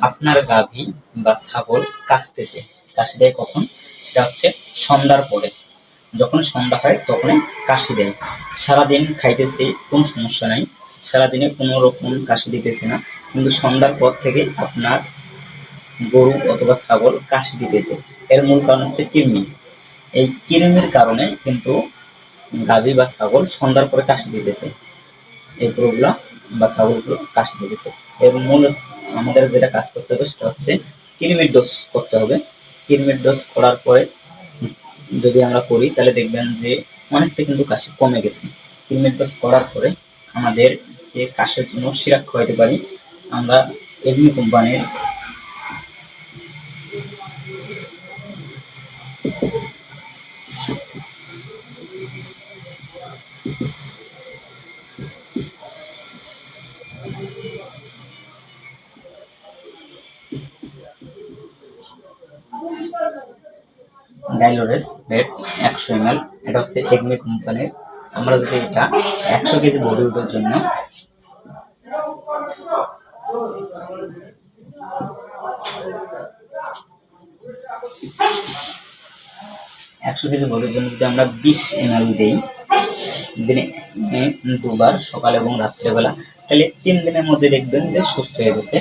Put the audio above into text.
আপনার গাভী বা ছাগল কাশতেছে। কাশি দেয় কখন? সেটা হচ্ছে সন্ধ্যার পরে। যখন সন্ধ্যা হয়, তখনই কাশি দেয়। সারাদিন খাইতেছে, কোনো সমস্যা নাই। সারাদিনে কোনো রকম কাশি দিতেছে না। কিন্তু সন্ধ্যার পর থেকে আপনার গরু অথবা ছাগল কাশি দিতেছে। এর মূল কারণ হচ্ছে কৃমি। এই কৃমির কারণে কিন্তু গাভী বা ছাগল সন্ধ্যার পরে কাশি দিতেছে। এই গরুগুলা বা ছাগলগুলো কাশি দিতেছে। এর মূল আমাদের যেটা কাজ করতে হবে সেটা হচ্ছে কৃমির ডোজ করতে হবে। কৃমির ডোজ করার পরে যদি আমরা করি, তাহলে দেখবেন যে অনেকটা কিন্তু কাশি কমে গেছে। কৃমির ডোজ করার পরে আমাদের যে কাশের জন্য সিরাপ খাওয়াতে পারি। আমরা এমনি কোম্পানির ডাইলোরেস বেড একশো এম এটা হচ্ছে এগমি কোম্পানির আমরা যদি এটা একশো কেজি বডি ওঠার জন্য একশো কেজি বডির জন্য যদি আমরা বিশ এম দিই, দিনে দুবার, সকাল এবং রাত্রেবেলা, তাহলে তিন দিনের মধ্যে দেখবেন যে সুস্থ হয়ে গেছে।